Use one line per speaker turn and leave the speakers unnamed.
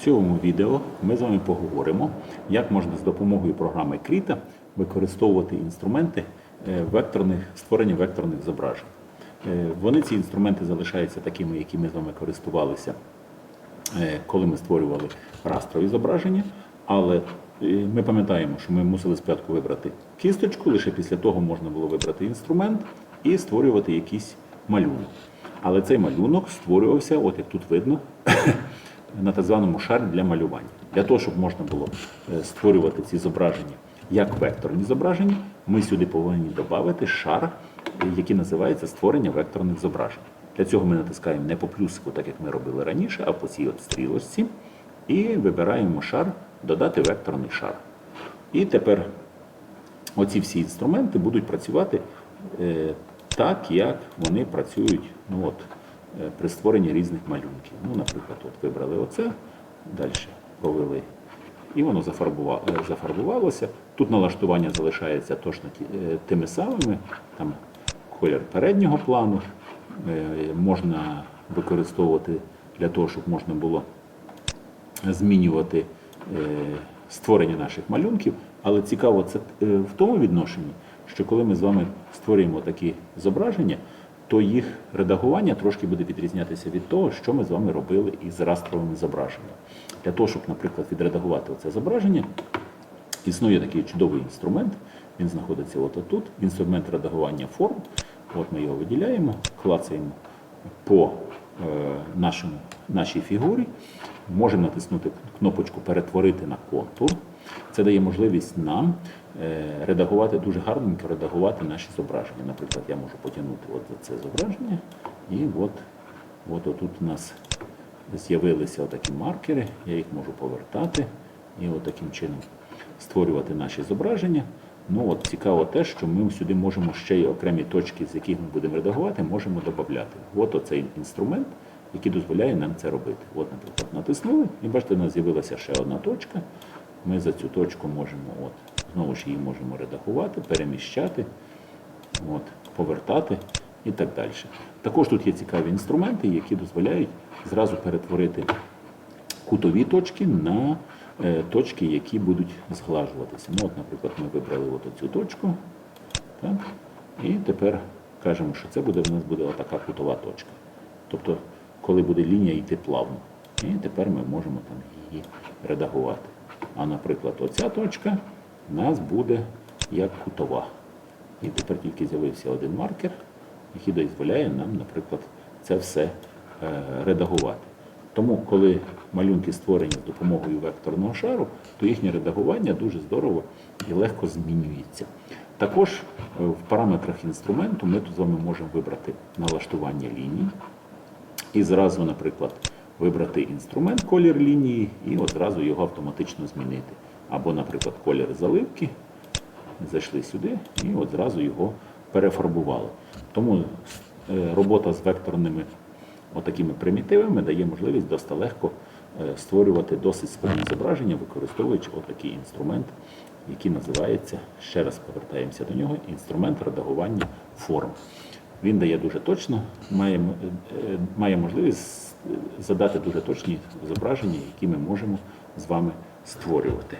В цьому відео ми з вами поговоримо, як можна з допомогою програми Кріта використовувати інструменти е, векторних, створення векторних зображень. Е, Вони ці інструменти залишаються такими, які ми з вами користувалися, е, коли ми створювали растрові зображення, але ми пам'ятаємо, що ми мусили спочатку вибрати кісточку, лише після того можна було вибрати інструмент і створювати якийсь малюнок. Але цей малюнок створювався, от як тут видно, на так званому шарі для малювання. Для того, щоб можна було е, створювати ці зображення як векторні зображення, ми сюди повинні додати шар, який називається створення векторних зображень. Для цього ми натискаємо не по плюсику, так як ми робили раніше, а по цій от стрілочці, і вибираємо шар Додати векторний шар. І тепер оці всі інструменти будуть працювати е, так, як вони працюють ну, от, при створенні різних малюнків. Ну, наприклад, от вибрали оце, далі провели. І воно е, зафарбувалося. Тут налаштування залишається точно е, тими самими. Там колір переднього плану е, можна використовувати для того, щоб можна було змінювати е, створення наших малюнків. Але цікаво це е, в тому відношенні, що коли ми з вами створюємо такі зображення, то їх редагування трошки буде відрізнятися від того, що ми з вами робили із растровими зображеннями. Для того, щоб, наприклад, відредагувати це зображення, існує такий чудовий інструмент. Він знаходиться от тут. Інструмент редагування форм. От ми його виділяємо, клацаємо по е, нашому, нашій фігурі. Можемо натиснути кнопочку Перетворити на контур. Це дає можливість нам е, редагувати дуже гарненько редагувати наші зображення. Наприклад, я можу потягнути от це зображення, і от, от отут у нас з'явилися отакі маркери, я їх можу повертати і от таким чином створювати наші зображення. Ну от цікаво те, що ми сюди можемо ще й окремі точки, з яких ми будемо редагувати, можемо додати. От оцей інструмент, який дозволяє нам це робити. От, наприклад, натиснули, і бачите, у нас з'явилася ще одна точка. Ми за цю точку можемо, от, знову ж її можемо редагувати, переміщати, от, повертати і так далі. Також тут є цікаві інструменти, які дозволяють зразу перетворити кутові точки на е, точки, які будуть зглажуватися. Ну, от, наприклад, ми вибрали от цю точку. Так? І тепер кажемо, що це буде в нас буде отака кутова точка. Тобто, коли буде лінія йти плавно. І тепер ми можемо там її редагувати. А, наприклад, оця точка в нас буде як кутова. І тепер тільки з'явився один маркер, який дозволяє нам, наприклад, це все е, редагувати. Тому, коли малюнки створені з допомогою векторного шару, то їхнє редагування дуже здорово і легко змінюється. Також е, в параметрах інструменту ми тут з вами можемо вибрати налаштування ліній і зразу, наприклад, вибрати інструмент колір лінії і одразу його автоматично змінити. Або, наприклад, колір заливки. Зайшли сюди і одразу його перефарбували. Тому е, робота з векторними отакими примітивами дає можливість досить легко е, створювати досить складні зображення, використовуючи отакий інструмент, який називається, ще раз повертаємося до нього, інструмент редагування форм. Він дає дуже точно, має, е, має можливість задати дуже точні зображення, які ми можемо з вами створювати.